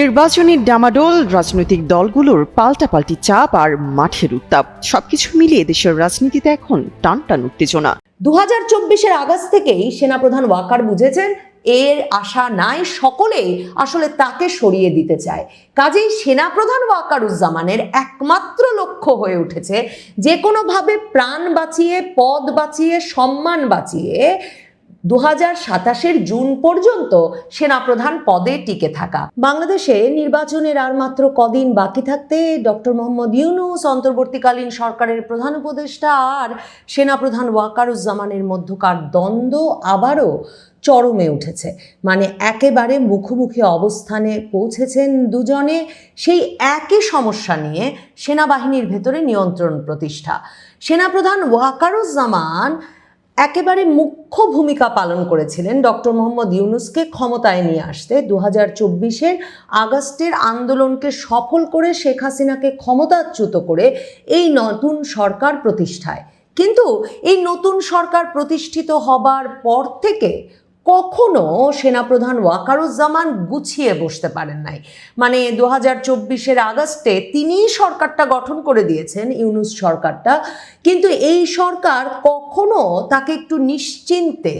নির্বাচনী ডামাডোল রাজনৈতিক দলগুলোর পাল্টাপাল্টি চাপ আর মাঠের উত্তাপ। সবকিছু মিলিয়ে দেশের রাজনীতিতে এখন টান টান উত্তেজনা। দু হাজার চব্বিশের আগস্ট থেকেই সেনাপ্রধান ওয়াকার বুঝেছেন, এর আশা নাই, সকলেই আসলে তাকে সরিয়ে দিতে চায়। কাজেই সেনাপ্রধান ওয়াকারুজ্জামানের একমাত্র লক্ষ্য হয়ে উঠেছে, যে কোনোভাবে প্রাণ বাঁচিয়ে, পদ বাঁচিয়ে, সম্মান বাঁচিয়ে দু হাজার সাতাশের জুন পর্যন্ত সেনাপ্রধান পদে টিকে থাকা। বাংলাদেশে নির্বাচনের আর মাত্র কদিন বাকি থাকতে ডক্টর মোহাম্মদ ইউনুস অন্তর্বর্তীকালীন সরকারের প্রধান উপদেষ্টা আর সেনাপ্রধান ওয়াকারুজ্জামানের মধ্যকার দ্বন্দ্ব আবারও চরমে উঠেছে। মানে একেবারে মুখোমুখি অবস্থানে পৌঁছেছেন দুজনে সেই একই সমস্যা নিয়ে সেনাবাহিনীর ভেতরে নিয়ন্ত্রণ প্রতিষ্ঠা। সেনাপ্রধান ওয়াকারুজ্জামান একেবারে মুখ্য ভূমিকা পালন করেছিলেন ডক্টর মোহাম্মদ ইউনুসকে ক্ষমতায় নিয়ে আসতে। দু হাজার চব্বিশের আগস্টের আন্দোলনকে সফল করে শেখ হাসিনাকে ক্ষমতাচ্যুত করে এই নতুন সরকার প্রতিষ্ঠায়। কিন্তু এই নতুন সরকার প্রতিষ্ঠিত হবার পর থেকে কখনো সেনাপ্রধান ওয়াকারুজ্জামান গুছিয়ে বসতে পারেন নাই। মানে দু হাজার চব্বিশের আগস্টে তিনি সরকারটা গঠন করে দিয়েছেন, ইউনুস সরকারটা। কিন্তু এই সরকার কখনো তাকে একটু নিশ্চিন্তে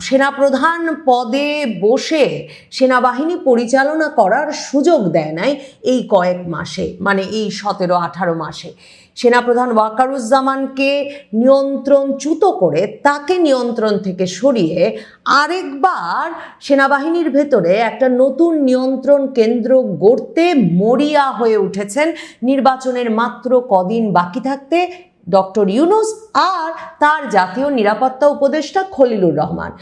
সেনাপ্রধান পদে বসে সেনাবাহিনী পরিচালনা করার সুযোগ দেয় নাই এই কয়েক মাসে মানে এই সতেরো, আঠারো মাসে। সেনাপ্রধান ওয়াকারুজ্জামানকে নিয়ন্ত্রণচ্যুত করে তাকে নিয়ন্ত্রণ থেকে সরিয়ে আরেকবার সেনাবাহিনীর ভেতরে একটা নতুন নিয়ন্ত্রণ কেন্দ্র গড়তে মরিয়া হয়ে উঠেছেন। নির্বাচনের মাত্র কদিন বাকি থাকতে ডক্টর ইউনুস আর তার জাতীয় নিরাপত্তা উপদেষ্টা খলিলুর রহমান।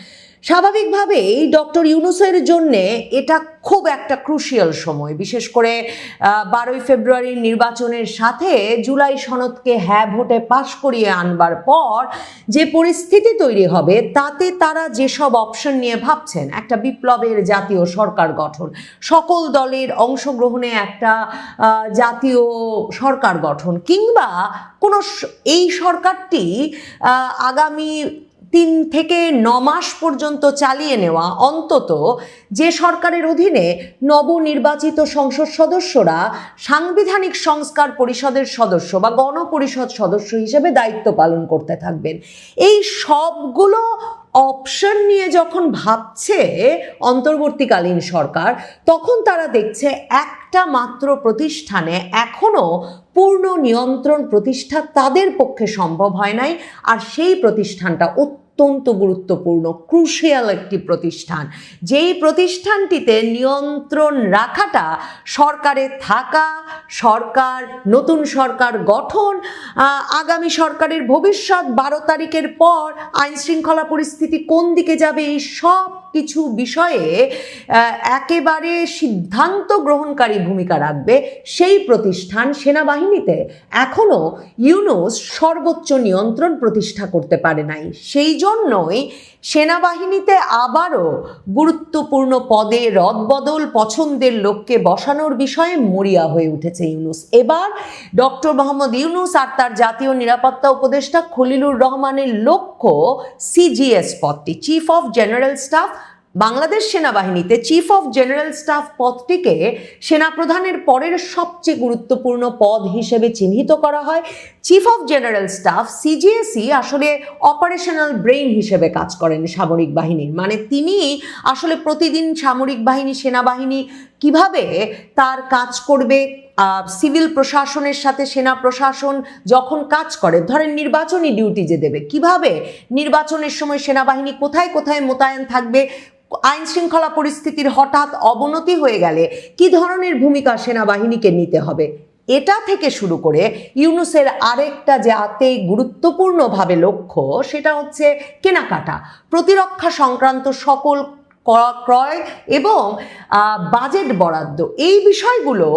স্বাভাবিকভাবেই ডক্টর ইউনুসের জন্যে এটা খুব একটা ক্রুশিয়াল সময়। বিশেষ করে বারোই ফেব্রুয়ারির নির্বাচনের সাথে জুলাই সনদকে হ্যাঁ ভোটে পাশ করিয়ে আনবার পর যে পরিস্থিতি তৈরি হবে, তাতে তারা যেসব অপশন নিয়ে ভাবছেন, একটা বিপ্লবের জাতীয় সরকার গঠন, সকল দলের অংশগ্রহণে একটা জাতীয় সরকার গঠন, কিংবা কোনো এই সরকারটি আগামী তিন থেকে ন মাস পর্যন্ত চালিয়ে নেওয়া অন্তত যে সরকারের অধীনে নবনির্বাচিত সংসদ সদস্যরা সাংবিধানিক সংস্কার পরিষদের সদস্য বা গণপরিষদ সদস্য হিসেবে দায়িত্ব পালন করতে থাকবেন। এই সবগুলো অপশন নিয়ে যখন ভাবছে অন্তর্বর্তীকালীন সরকার, তখন তারা দেখছে একটা মাত্র প্রতিষ্ঠানে এখনও পূর্ণ নিয়ন্ত্রণ প্রতিষ্ঠা তাদের পক্ষে সম্ভব হয় নাই, আর সেই প্রতিষ্ঠানটা অত্যন্ত গুরুত্বপূর্ণ ক্রুশিয়াল একটি প্রতিষ্ঠান। যেই প্রতিষ্ঠানটিতে নিয়ন্ত্রণ রাখাটা সরকারে থাকা, সরকার, নতুন সরকার গঠন আগামী সরকারের ভবিষ্যৎ বারো তারিখের পর আইনশৃঙ্খলা পরিস্থিতি কোন দিকে যাবে, এই সব কিছু বিষয়ে একেবারে সিদ্ধান্ত গ্রহণকারী ভূমিকা রাখবে সেই প্রতিষ্ঠান সেনাবাহিনীতে। এখনও ইউনুস সর্বোচ্চ নিয়ন্ত্রণ প্রতিষ্ঠা করতে পারে নাই। সেই জন্যই সেনাবাহিনীতে আবারও গুরুত্বপূর্ণ পদে রদবদল পছন্দের লোককে বসানোর বিষয়ে মরিয়া হয়ে উঠেছে ইউনুস। এবার ডক্টর মোহাম্মদ ইউনুস আর তার জাতীয় নিরাপত্তা উপদেষ্টা খলিলুর রহমানের লক্ষ্য সিজিএস পদটি। Chief of general staff Bangladesh সেনাবাহিনীতে চিফ অফ জেনারেল স্টাফ পদটিকে সেনাপ্রধানের পরের সবচেয়ে গুরুত্বপূর্ণ পদ হিসেবে চিহ্নিত করা হয়। চিফ অফ জেনারেল স্টাফ সিজিএসই আসলে অপারেশনাল ব্রেইন হিসেবে কাজ করেন সামরিক বাহিনীর। মানে তিনি আসলে প্রতিদিন সামরিক বাহিনী, সেনাবাহিনী কীভাবে তার কাজ করবে সিভিল প্রশাসনের সাথে সেনা প্রশাসন যখন কাজ করে, ধরেন নির্বাচনী ডিউটি যে দেবে, কীভাবে নির্বাচনের সময় সেনাবাহিনী কোথায় কোথায় মোতায়েন থাকবে আইন শৃঙ্খলা পরিস্থিতির হঠাৎ অবনতি হয়ে গেলে কি ধরনের ভূমিকা সেনাবাহিনীকে নিতে হবে? এটা থেকে শুরু করে ইউনুসের আরেকটা যাতে গুরুত্বপূর্ণভাবে লক্ষ্য, সেটা হচ্ছে কেনাকাটা। প্রতিরক্ষা সংক্রান্ত সকল ক্রয় এবং বাজেট বরাদ্দ। এই বিষয়গুলো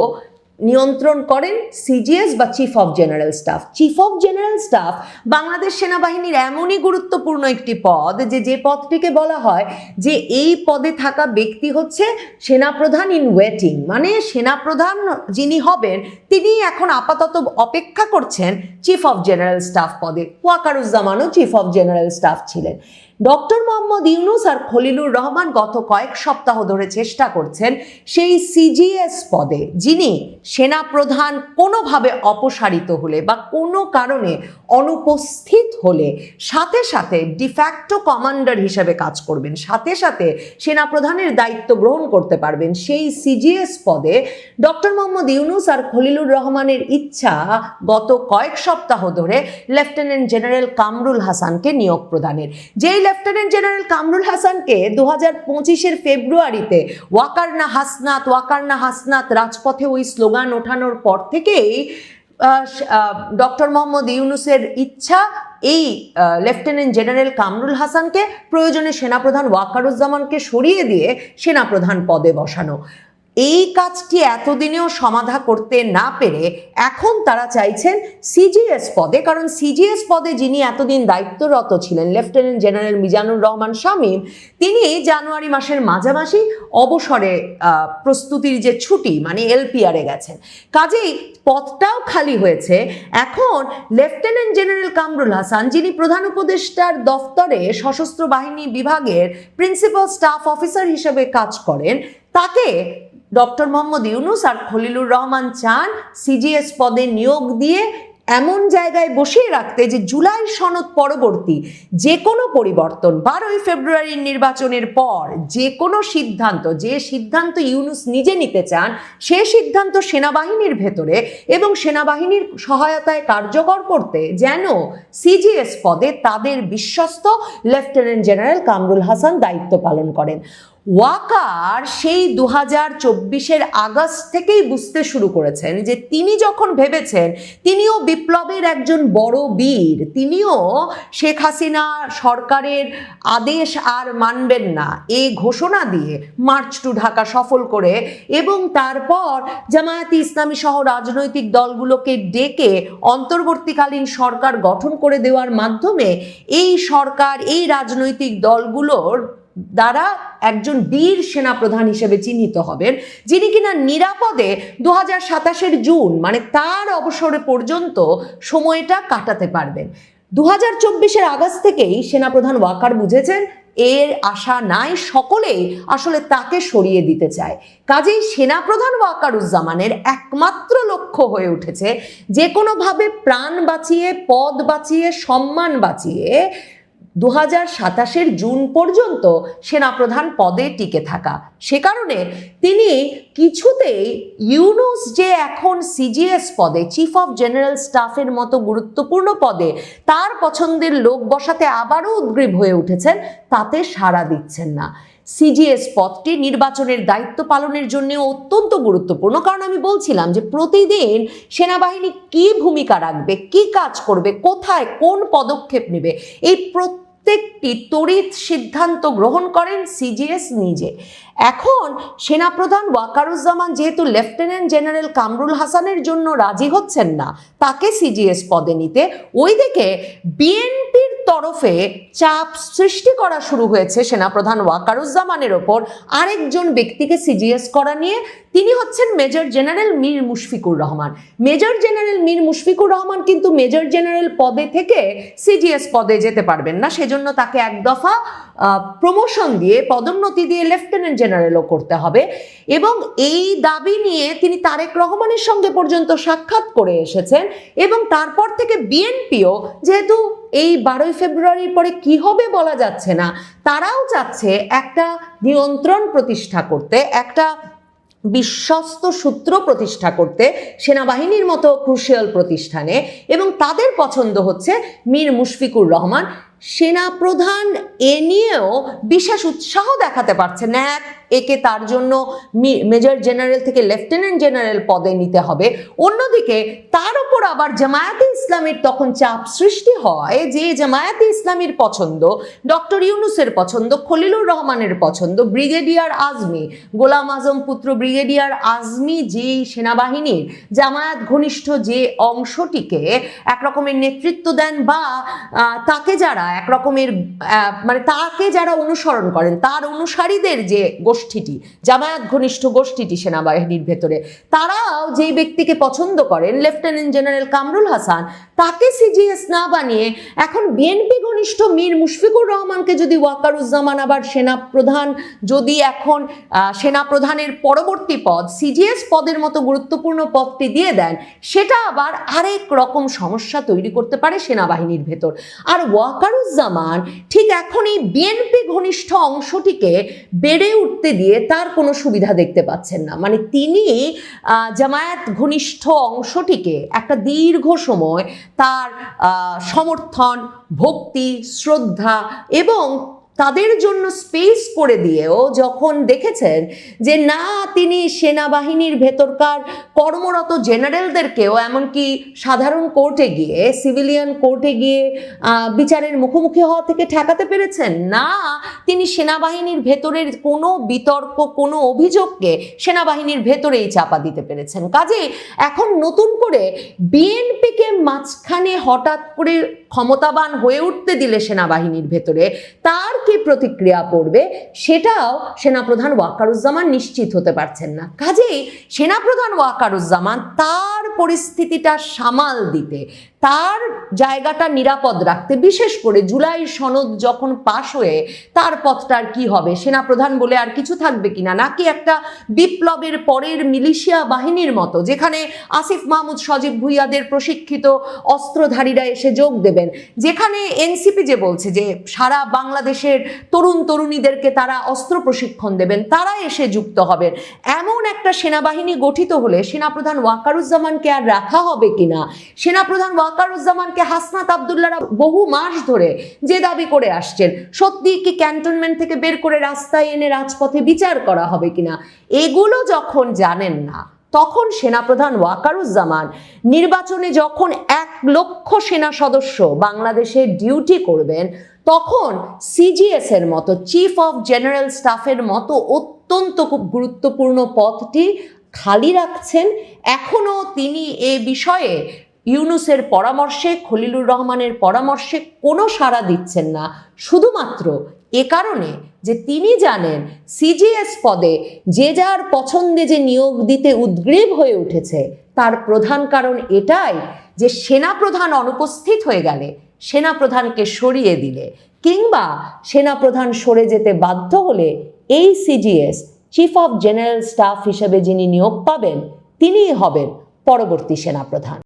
নিয়ন্ত্রণ করেন সিজিএস বা chief of general staff chief of general staff Bangladesh সেনাবাহিনীর এমনই গুরুত্বপূর্ণ একটি পদ যে যে পদটিকে বলা হয় যে, এই পদে থাকা ব্যক্তি হচ্ছে সেনাপ্রধান ইন ওয়েটিং মানে সেনাপ্রধান যিনি হবেন তিনি এখন আপাতত অপেক্ষা করছেন চিফ অফ জেনারেল স্টাফ পদে। ওয়াকারুজ্জামানও চিফ অফ জেনারেল স্টাফ ছিলেন। ডক্টর মোহাম্মদ ইউনুস আর খলিলুর রহমান গত কয়েক সপ্তাহ ধরে চেষ্টা করছেন সেই সিজিএস পদে, যিনি সেনাপ্রধান কোনোভাবে অপসারিত হলে বা কোনো কারণে অনুপস্থিত হলে সাথে সাথে ডিফ্যাক্টো কমান্ডার হিসেবে কাজ করবেন, সাথে সাথে সেনাপ্রধানের দায়িত্ব গ্রহণ করতে পারবেন সেই সিজিএস পদে ডক্টর মোহাম্মদ ইউনুস আর খলিলুর রহমানের ইচ্ছা গত কয়েক সপ্তাহ ধরে লেফটেন্যান্ট জেনারেল কামরুল হাসানকে নিয়োগ প্রদানের। যেই লেফটেন্যান্ট জেনারেল কামরুল হাসানকে দু হাজার পঁচিশের ফেব্রুয়ারিতে ওয়াকারনা হাসনাত ওয়াকারনা হাসনাত রাজপথে ওই স্লোগান ওঠানোর পর থেকেই ডক্টর মোহাম্মদ ইউনুসের ইচ্ছা এই লেফটেন্যান্ট জেনারেল কামরুল হাসানকে প্রয়োজনে সেনাপ্রধান ওয়াকারুজ্জামানকে সরিয়ে দিয়ে সেনাপ্রধান পদে বসানো। এই কাজটি এতদিনেও সমাধা করতে না পেরে এখন তারা চাইছেন সিজিএস পদে, কারণ সিজিএস পদে যিনি এতদিন দায়িত্বরত ছিলেন লেফটেন্যান্ট জেনারেল মিজানুর রহমান শামীম তিনি জানুয়ারি মাসের মাঝামাঝি অবসরে প্রস্তুতির যে ছুটি মানে এলপিআরে গেছেন। কাজেই পদটাও খালি হয়েছে। এখন লেফটেন্যান্ট জেনারেল কামরুল হাসান, যিনি প্রধান উপদেষ্টার দফতরে সশস্ত্র বাহিনী বিভাগের প্রিন্সিপাল স্টাফ অফিসার হিসেবে কাজ করেন, তাকে ডক্টর মোহাম্মদ ইউনুস আর খলিলুর রহমান চান সিজিএস পদে নিয়োগ দিয়ে এমন জায়গায় বসিয়ে রাখতে যে জুলাই সনদ পরবর্তী যে কোনো পরিবর্তন, বারোই ফেব্রুয়ারির নির্বাচনের পর যে কোনো সিদ্ধান্ত, যে সিদ্ধান্ত ইউনুস নিজে নিতে চান, সে সিদ্ধান্ত সেনাবাহিনীর ভেতরে এবং সেনাবাহিনীর সহায়তায় কার্যকর করতে যেন সিজিএস পদে তাদের বিশ্বস্ত লেফটেন্যান্ট জেনারেল কামরুল হাসান দায়িত্ব পালন করেন। ওয়াকার সেই দু হাজার চব্বিশের আগস্ট থেকেই বুঝতে শুরু করেছেন যে তিনি যখন ভেবেছেন, তিনিও বিপ্লবের একজন বড় বীর, তিনিও শেখ হাসিনা সরকারের আদেশ আর মানবেন না। এই ঘোষণা দিয়ে মার্চ টু ঢাকা সফল করে এবং তারপর জামায়াতি ইসলামী সহ রাজনৈতিক দলগুলোকে ডেকে অন্তর্বর্তীকালীন সরকার গঠন করে দেওয়ার মাধ্যমে এই সরকার, এই রাজনৈতিক দলগুলোর দ্বারা একজন বীর সেনাপ্রধান হিসেবে চিহ্নিত হবেন, যিনি কিনা নিরাপদে দু হাজার সাতাশের জুন মানে তার অবসরে পর্যন্ত সময়টা কাটাতে পারবেন। দু হাজার চব্বিশের আগস্ট থেকেই সেনাপ্রধান ওয়াকার বুঝেছেন, এর আশা নাই, সকলেই আসলে তাকে সরিয়ে দিতে চায়। কাজেই সেনাপ্রধান ওয়াকারুজ্জামানের একমাত্র লক্ষ্য হয়ে উঠেছে, যে কোনোভাবে প্রাণ বাঁচিয়ে, পদ বাঁচিয়ে, সম্মান বাঁচিয়ে দু হাজার সাতাশের জুন পর্যন্ত সেনাপ্রধান পদে টিকে থাকা। সে কারণে তিনি কিছুতেই ইউনুস যে এখন সিজিএস পদে চিফ অফ জেনারেল স্টাফের মতো গুরুত্বপূর্ণ পদে, তার পছন্দের লোক বসাতে আবারও উদ্গ্রীব হয়ে উঠেছেন, তাতে সাড়া দিচ্ছেন না। সিজিএস পদটি নির্বাচনের দায়িত্ব পালনের জন্য অত্যন্ত গুরুত্বপূর্ণ। কারণ আমি বলছিলাম যে প্রতিদিন সেনাবাহিনী কি ভূমিকা রাখবে, কি কাজ করবে, কোথায় কোন পদক্ষেপ নেবে, এই প্রত্যেকটি তড়িৎ সিদ্ধান্ত গ্রহণ করেন সিজিএস নিজে। এখন সেনাপ্রধান ওয়াকারুজ্জামান যেহেতু লেফটেন্যান্ট জেনারেল কামরুল হাসানের জন্য রাজি হচ্ছেন না, তাকে সিজিএস পদে নিতে, ওইদিকে বিএনপির তরফে চাপ সৃষ্টি করা শুরু হয়েছে সেনাপ্রধান ওয়াকারুজ্জামানের ওপর। আরেকজন ব্যক্তিকে সিজিএস করা নিয়ে তিনি হচ্ছেন major general Mir Mushfiqur Rahman. Major general Mir Mushfiqur Rahman কিন্তু মেজর জেনারেল পদে থেকে সিজিএস পদে যেতে পারবেন না, সেজন্য তাকে এক দফা প্রমোশন দিয়ে, পদোন্নতি দিয়ে লেফটেন্যান্ট জেনারেলও করতে হবে। এবং এই দাবি নিয়ে তিনি তারেক রহমানের সঙ্গে পর্যন্ত সাক্ষাৎ করে এসেছেন এবং তারপর থেকে বিএনপিও যেহেতু এই বারোই ফেব্রুয়ারির পরে কি হবে বলা যাচ্ছে না, তারাও চাচ্ছে একটা নিয়ন্ত্রণ প্রতিষ্ঠা করতে, একটা বিশ্বস্ত সূত্র প্রতিষ্ঠা করতে, সেনাবাহিনীর মতো ক্রুশিয়াল প্রতিষ্ঠানে। এবং তাদের পছন্দ হচ্ছে মীর মুশফিকুর রহমান। সেনাপ্রধান এ নিয়েও বিশেষ উৎসাহ দেখাতে পারছেন। এক একে তার জন্য মেজর জেনারেল থেকে লেফটেন্যান্ট জেনারেল পদে নিতে হবে। অন্যদিকে তার উপর আবার জামায়াতে ইসলামের তখন চাপ সৃষ্টি হয় যে জামায়াতে ইসলামীর পছন্দ, ডক্টর ইউনুসের পছন্দ, খলিলুর রহমানের পছন্দ, ব্রিগেডিয়ার আজমি, গোলাম আজম পুত্র ব্রিগেডিয়ার আজমি যে সেনাবাহিনীর জামায়াত ঘনিষ্ঠ যে অংশটিকে একরকমের নেতৃত্ব দেন বা তাকে যারা একরকমের মানে তাকে যারা অনুসরণ করেন, তার অনুসারীদের যে গোষ্ঠী গোষ্ঠীটি, জামায়াত ঘনিষ্ঠ গোষ্ঠীটি সেনাবাহিনীর ভেতরে। তারাও যেই ব্যক্তিকে পছন্দ করেন লেফটেন্যান্ট জেনারেল কামরুল হাসান, তাকে সিজিএস না বানিয়ে এখন বিএনপি ঘনিষ্ঠ মীর মুশফিকুর রহমানকে যদি ওয়াকারুজ্জামান আবার সেনা প্রধান যদি এখন সেনা প্রধানের পরবর্তী পদ সিজিএস পদের মতো গুরুত্বপূর্ণ পদটি দিয়ে দেন, সেটা আবার আরেক রকম সমস্যা তৈরি করতে পারে সেনাবাহিনীর ভেতর। আর ওয়াকারুজ্জামান ঠিক এখন এই বিএনপি ঘনিষ্ঠ অংশটিকে বেড়ে উঠতে দিয়ে তার কোনো সুবিধা দেখতে পাচ্ছেন না। মানে তিনি জামায়াত ঘনিষ্ঠ অংশটিকে একটা দীর্ঘ সময় তার সমর্থন, ভক্তি, শ্রদ্ধা এবং তাদের জন্য স্পেস করে দিয়েও যখন দেখেছেন যে না, তিনি সেনাবাহিনীর ভেতরকার কর্মরত জেনারেলদেরকেও এমনকি সাধারণ কোর্টে গিয়ে সিভিলিয়ান কোর্টে গিয়ে বিচারের মুখোমুখি হওয়া থেকে ঠেকাতে পেরেছেন? না, তিনি সেনাবাহিনীর ভেতরের কোনো বিতর্ক, কোনো অভিযোগকে সেনাবাহিনীর ভেতরেই চাপা দিতে পেরেছেন। কাজে এখন নতুন করে বিএনপিকে মাঝখানে হঠাৎ করে ক্ষমতাবান হয়ে উঠতে দিলে সেনাবাহিনীর ভেতরে, তার কি প্রতিক্রিয়া পড়বে সেটাও সেনাপ্রধান ওয়াকারুজ্জামান নিশ্চিত হতে পারছেন না। কাজেই সেনাপ্রধান ওয়াকারুজ্জামান তার পরিস্থিতিটা সামাল দিতে, তার জায়গাটা নিরাপদ রাখতে, বিশেষ করে জুলাই সনদ যখন পাশ হয়ে তার পথটা আর কি হবে, সেনাপ্রধান বলে আর কিছু থাকবে কিনা, নাকি একটা বিপ্লবের পরের মিলিশিয়া বাহিনীর মতো, যেখানে আসিফ মাহমুদ, সজীব ভুইয়াদের প্রশিক্ষিত অস্ত্রধারীরা এসে যোগ দেবেন, যেখানে এনসিপি যে বলছে যে সারা বাংলাদেশের তরুণ তরুণীদেরকে তারা অস্ত্র প্রশিক্ষণ দেবেন, তারা এসে যুক্ত হবেন, এমন একটা সেনাবাহিনী গঠিত হলে সেনাপ্রধান ওয়াকারুজ্জামানকে আর রাখা হবে কিনা? সেনাপ্রধান ওয়াকারুজ্জামানকে হাসনাত আবদুল্লারা বহু মাস ধরে যে দাবি করে আসছেন, সত্যি কি ক্যান্টনমেন্ট থেকে বের করে রাস্তায় এনে রাজপথে বিচার করা হবে কিনা? এগুলো যখন জানেন না, তখন সেনাপ্রধান ওয়াকারুজ্জামান নির্বাচনে যখন এক লক্ষ সেনা সদস্য বাংলাদেশে ডিউটি করবেন, তখন সিজিএস এর মতো চিফ অফ জেনারেল স্টাফের মতো অত্যন্ত খুব গুরুত্বপূর্ণ পদটি খালি রাখছেন। এখনও তিনি এ বিষয়ে ইউনুসের পরামর্শে, খলিলুর রহমানের পরামর্শে কোনো সাড়া দিচ্ছেন না। শুধুমাত্র এ কারণে যে তিনি জানেন সিজিএস পদে যে যার পছন্দে যে নিয়োগ দিতে উদ্গ্রীব হয়ে উঠেছে, তার প্রধান কারণ এটাই যে সেনাপ্রধান অনুপস্থিত হয়ে গেলে সেনাপ্রধানকে সরিয়ে দিলে কিংবা সেনাপ্রধান সরে যেতে বাধ্য হলে এই CGS chief of general staff হিসেবে যিনি নিয়োগ পাবেন তিনিই হবেন পরবর্তী সেনাপ্রধান।